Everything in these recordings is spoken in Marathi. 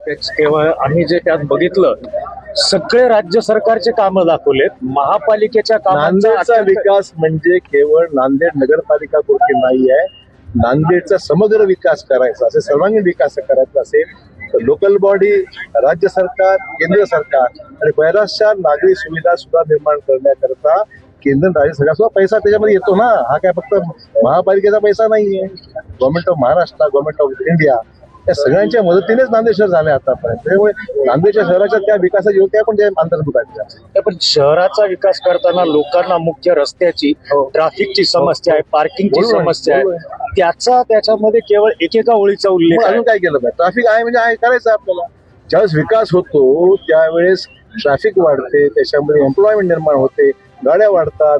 तेव्हा आम्ही जे त्यात बघितलं सगळे राज्य सरकारचे कामं दाखवलेत. महापालिकेच्या कामांचा विकास म्हणजे केवळ नांदेड नगरपालिका पुरती नाही आहे नांदेडचा समग्र विकास करायचा असेल सर्वांगीण विकास करायचा असेल तर लोकल बॉडी राज्य सरकार केंद्र सरकार आणि बऱ्याचशा नागरी सुविधा सुद्धा निर्माण करण्याकरता केंद्र राज्य सरकार सुद्धा पैसा त्याच्यामध्ये येतो ना. हा काय फक्त महापालिकेचा पैसा नाहीये. Government of Maharashtra government of India या सगळ्यांच्या मदतीनेच नांदेड शहर झाले आतापर्यंत. त्यामुळे नांदेडच्या शहराच्या त्या विकासाची योजना पण त्या अंतर्भूत त्या पण शहराचा विकास करताना लोकांना मुख्य रस्त्याची ट्रॅफिकची समस्या आहे पार्किंगची बरोबर आहे, समस्या आहे. त्याचा त्याच्यामध्ये केवळ एकेका ओळीचा उल्लेख आहे. अजून काय केलं पाहिजे? ट्रॅफिक आहे म्हणजे आहे करायचं आपल्याला. ज्यावेळेस विकास होतो त्यावेळेस ट्रॅफिक वाढते त्याच्यामध्ये एम्प्लॉयमेंट निर्माण होते गाड्या वाढतात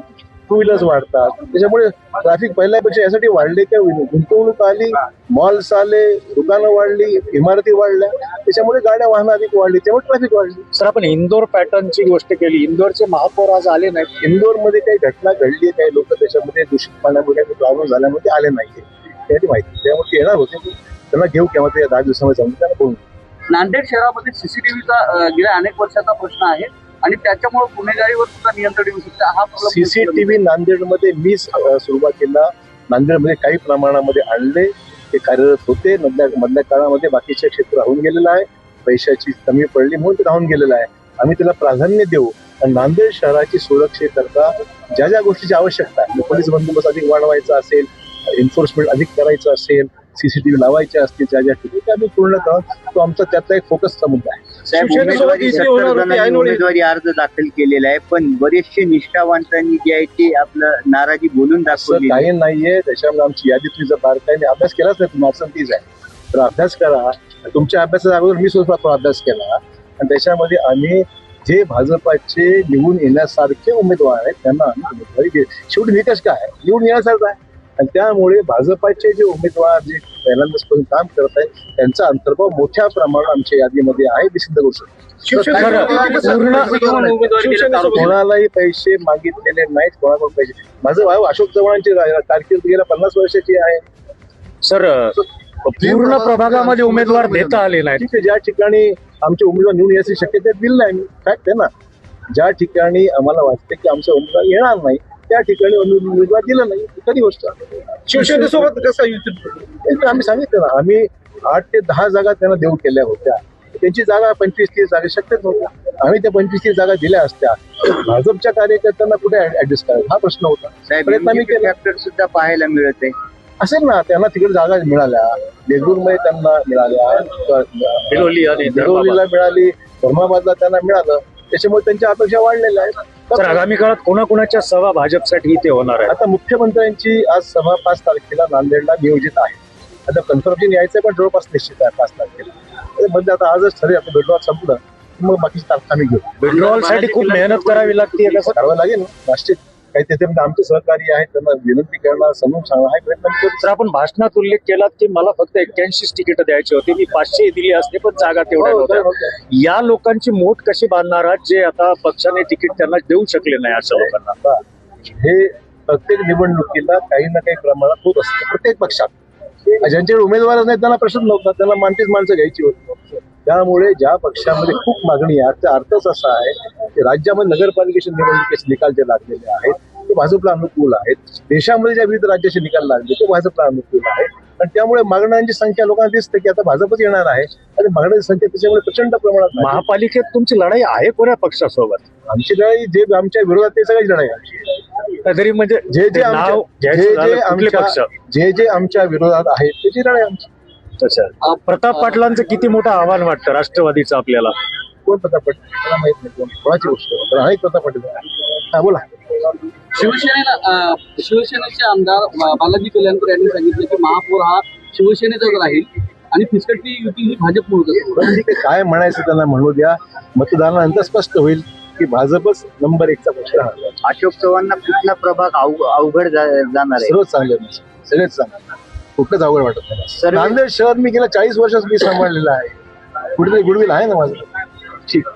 टू व्हीलर्स वाढतात. त्याच्यामुळे ट्रॅफिक पहिल्यापेक्षा यासाठी वाढले की गुंतवणूक आली मॉल्स आले दुकानं वाढली इमारती वाढल्या. त्याच्यामुळे गाड्या वाहनं अधिक वाढली त्यामुळे ट्रॅफिक वाढली. सर आपण इंदोर पॅटर्नची गोष्ट केली. इंदोरचे महापौर आज आले नाहीत. इंदोरमध्ये काही घटना घडली काही लोक त्याच्यामध्ये दूषित पाण्यामुळे काही प्रॉब्लेम झाल्यामुळे आले नाहीये. त्याची माहिती त्यामुळे ते येणार होते. त्यांना घेऊ केव्हा ते दहा दिवसामध्ये जाऊन त्यांना बोलू नांदेड शहरामध्ये सीसीटीव्हीचा गेल्या अनेक वर्षाचा प्रश्न आहे. आणि त्याच्यामुळे गुन्हेगारीवर सुद्धा नियंत्रण येऊ शकतं. हा सीसीटीव्ही नांदेडमध्ये मी सुरुवातीला नांदेडमध्ये काही प्रमाणामध्ये आणले. ते कार्यरत होते. मधल्या मधल्या काळामध्ये बाकीचे क्षेत्र राहून गेलेलं आहे. पैशाची कमी पडली म्हणून ते राहून गेलेलं आहे. आम्ही त्याला प्राधान्य देऊ. आणि नांदेड शहराची सुरक्षेकरता ज्या ज्या गोष्टीची आवश्यकता आहे पोलीस बंदोबस्त अधिक वाढवायचा असेल एन्फोर्समेंट अधिक करायचं असेल सीसीटीव्ही लावायचे असतील ज्या ज्या ठिकाणी ते आम्ही पूर्ण करू तो आमचा त्यातला एक फोकसचा मुद्दा आहे. साहेब उमेदवारी सत्तर जणांनी अर्ज दाखल केलेला आहे पण बरेचसे निष्ठावंतांनी जे आहे ते आपलं नाराजी बोलून असं दाखवली काही नाहीये त्याच्यामुळे आमची यादी तुम्ही जर बारकाईने अभ्यास केलाच नाही तुम्ही असं तीच आहे. तर अभ्यास करा. तुमच्या अभ्यासाच्या अगोदर मी सुद्धा तो अभ्यास केला. आणि त्याच्यामध्ये आम्ही जे भाजपाचे निवडून येण्यासारखे उमेदवार आहेत त्यांना आम्ही उमेदवारी दिली शेवटी निकष काय? निवडून येण्यासारखं आहे. आणि त्यामुळे भाजपाचे जे उमेदवार जे पहिल्यांदाच करून काम करत आहेत त्यांचा अंतर्भाव मोठ्या प्रमाणात आमच्या यादीमध्ये आहे ते सिद्ध करू शकतो कोणालाही पैसे मागितलेले नाहीत कोणाकडून पैसे. माझं भाऊ अशोक चव्हाणांची कारकीर्द गेल्या पन्नास वर्षाची आहे. सर पूर्ण प्रभागामध्ये उमेदवार देता आले नाहीत. ठीक आहे ज्या ठिकाणी आमचे उमेदवार निवडून याची शक्यता दिली नाही. फॅक्ट आहे ना. ज्या ठिकाणी आम्हाला वाटते की आमचा उमेदवार येणार नाही त्या ठिकाणी उमे- उमेदवार दिलं नाही ही खरी गोष्ट. शिवसेनेसोबत कसा युती आम्ही सांगितलं ना आम्ही आठ ते दहा जागा त्यांना देऊ केल्या होत्या. त्यांची जागा पंचवीस तीस जागा शक्यच नव्हत्या. आम्ही त्या पंचवीस तीस जागा दिल्या असत्या. भाजपच्या कार्यकर्त्यांना कुठे ऍडजस्ट करायचा? हा प्रश्न होता. प्रयत्न सुद्धा पाहायला मिळत. आहे असेल ना त्यांना तिकडे जागा मिळाल्या. देगलूरमध्ये त्यांना मिळाल्या. मिळाली धर्माबादला त्यांना मिळालं. त्याच्यामुळे त्यांच्या अपेक्षा वाढलेल्या आहेत. सर आगामी काळात कोणाकोणाच्या सभा भाजपसाठी इथे होणार आहे आता मुख्यमंत्र्यांची आज सभा पाच तारखेला नांदेडला नियोजित आहे. आता कन्फर्मेशन यायचं पण जवळपास निश्चित आहे पाच तारखेला. तर म्हणजे आता आजच ठरेल आपलं बेडवा संपलं मग बाकीची तारखा आम्ही घेऊ. विड्रॉलसाठी खूप मेहनत करावी लागते कसं? करावं लागेल ना निश्चित. काही तिथे म्हणजे आमचे सहकारी आहेत त्यांना विनंती करणं समजून सांगणं हा प्रयत्न आम्ही करू. तर आपण भाषणात उल्लेख केलात की मला फक्त एक्क्याऐंशीच तिकीट द्यायची होती मी पाचशे दिली असते पण जागा तेवढ्या हो, नव्हत्या हो. या लोकांची मोठ कशी बांधणार आहात जे आता पक्षाने तिकीट त्यांना देऊ शकले नाही अशा लोकांना आता हे प्रत्येक निवडणुकीला काही ना काही प्रमाणात होत असतं प्रत्येक पक्षात ज्यांच्याकडे उमेदवार नाही त्यांना प्रश्न नव्हता त्यांना मानतीच माणसं घ्यायची होती त्यामुळे ज्या पक्षामध्ये खूप मागणी आहे त्याचा अर्थच असा आहे राज्यामध्ये नगरपालिकेचे निवडणुकीचे निकाल जे लागलेले आहेत ते भाजपला अनुकूल आहेत. देशामध्ये ज्या विविध राज्याचे निकाल लागले ते भाजपला अनुकूल आहेत. आणि त्यामुळे मागण्यांची संख्या लोकांना दिसते की आता भाजपच येणार आहे. आणि मागण्याची संख्या त्याच्यामुळे प्रचंड प्रमाणात आहे. महापालिकेत तुमची लढाई आहे कोण्या पक्षासोबत? आमची लढाई जे आमच्या विरोधात ते सगळीच लढाई आहे आमची. तरी म्हणजे जे जे आमच्या जे जे आमच्या जे जे आमच्या विरोधात आहेत त्याची लढाई आमची. प्रताप पाटलांचं किती मोठं आव्हान वाटतं राष्ट्रवादीचं आपल्याला? कोण प्रताप पाटील? मला माहीत नाही कोण. कोणाची गोष्ट आहे? पण आहे प्रताप पाटील. हा बोला. शिवसेनेला अं, शिवसेनेचे आमदार बालाजी कल्याणकर यांनी सांगितलं की महापौर हा शिवसेनेचाच राहील आणि फिसकटची युती ही भाजपमुळे असेल बरं ठीक आहे काय म्हणायचं त्यांना म्हणू द्या. मतदानानंतर स्पष्ट होईल की भाजपच नंबर एकचा पक्ष राहणार. अशोक चव्हाणला कुठला प्रभाग अव- अवघड जा- जाणार आहे? सर्वच चांगले आहेत. सगळेच चांगले कुठलंच आवड वाटत नाही सर्व- नांदेड शहर मी गेल्या चाळीस वर्षात मी सांभाळलेलं आहे. कुठेतरी गुडविल आहे ना माझं? ठीक